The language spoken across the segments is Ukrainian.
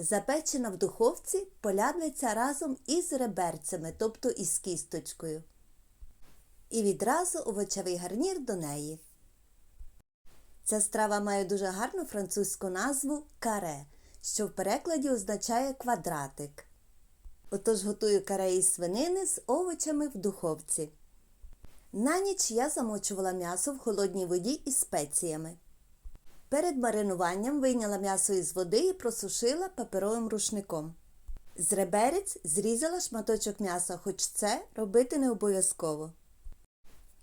Запечена в духовці полядниця разом із реберцями, тобто із кісточкою. І відразу овочевий гарнір до неї. Ця страва має дуже гарну французьку назву каре, що в перекладі означає квадратик. Отож готую каре із свинини з овочами в духовці. На ніч я замочувала м'ясо в холодній воді із спеціями. Перед маринуванням вийняла м'ясо із води і просушила паперовим рушником. З реберець зрізала шматочок м'яса, хоч це робити не обов'язково.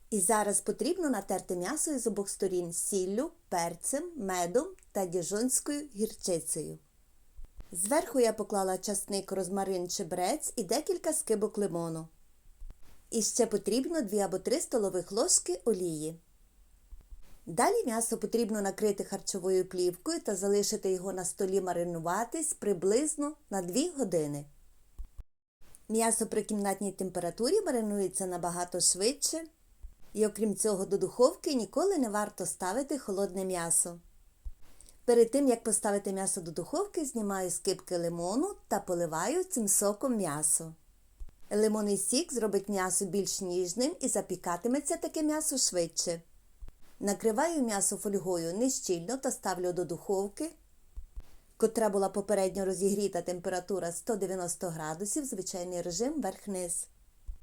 І зараз потрібно натерти м'ясо із обох сторін сіллю, перцем, медом та діжонською гірчицею. Зверху я поклала часник, розмарин, чебрець і декілька скибок лимону. І ще потрібно 2 або 3 столових ложки олії. Далі м'ясо потрібно накрити харчовою плівкою та залишити його на столі маринуватись приблизно на 2 години. М'ясо при кімнатній температурі маринується набагато швидше, і окрім цього до духовки ніколи не варто ставити холодне м'ясо. Перед тим, як поставити м'ясо до духовки, знімаю скибки лимону та поливаю цим соком м'ясо. Лимонний сік зробить м'ясо більш ніжним і запікатиметься таке м'ясо швидше. Накриваю м'ясо фольгою нещільно та ставлю до духовки, котра була попередньо розігріта температура 190 градусів, звичайний режим верх-низ.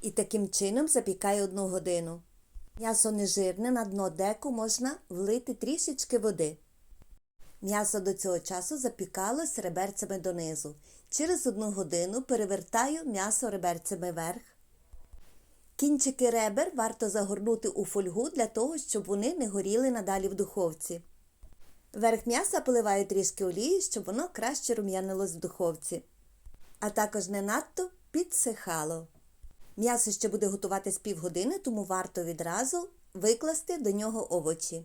І таким чином запікаю одну годину. М'ясо нежирне, на дно деку можна влити трішечки води. М'ясо до цього часу запікалось реберцями донизу. Через одну годину перевертаю м'ясо реберцями вверх. Кінчики ребер варто загорнути у фольгу для того, щоб вони не горіли надалі в духовці. Верх м'яса поливаю трішки олії, щоб воно краще рум'янилось в духовці, а також не надто підсихало. М'ясо ще буде готуватись півгодини, тому варто відразу викласти до нього овочі.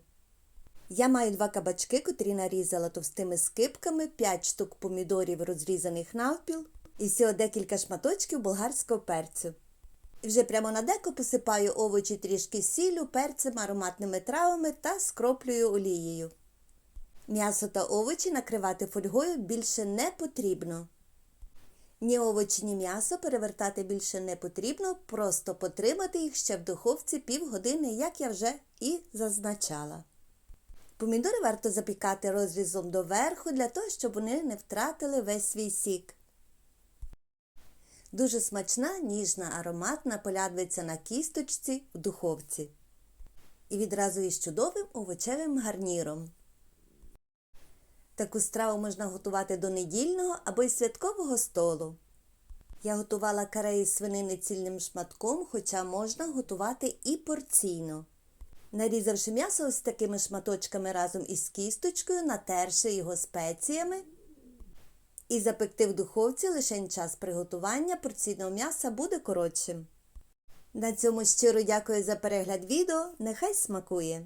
Я маю два кабачки, котрі нарізала товстими скипками, 5 штук помідорів розрізаних навпіл і всього декілька шматочків болгарського перцю. Вже прямо на деко посипаю овочі трішки сіллю, перцем, ароматними травами та скроплюю олією. М'ясо та овочі накривати фольгою більше не потрібно. Ні овочі, ні м'ясо перевертати більше не потрібно, просто потримати їх ще в духовці півгодини, як я вже і зазначала. Помідори варто запікати розрізом доверху для того, щоб вони не втратили весь свій сік. Дуже смачна, ніжна, ароматна полядвиця на кісточці в духовці. І відразу із чудовим овочевим гарніром. Таку страву можна готувати до недільного або й святкового столу. Я готувала каре із свинини цільним шматком, хоча можна готувати і порційно. Нарізавши м'ясо ось такими шматочками разом із кісточкою, натерши його спеціями і запекти в духовці лише час приготування порційного м'яса буде коротшим. На цьому щиро дякую за перегляд відео. Нехай смакує!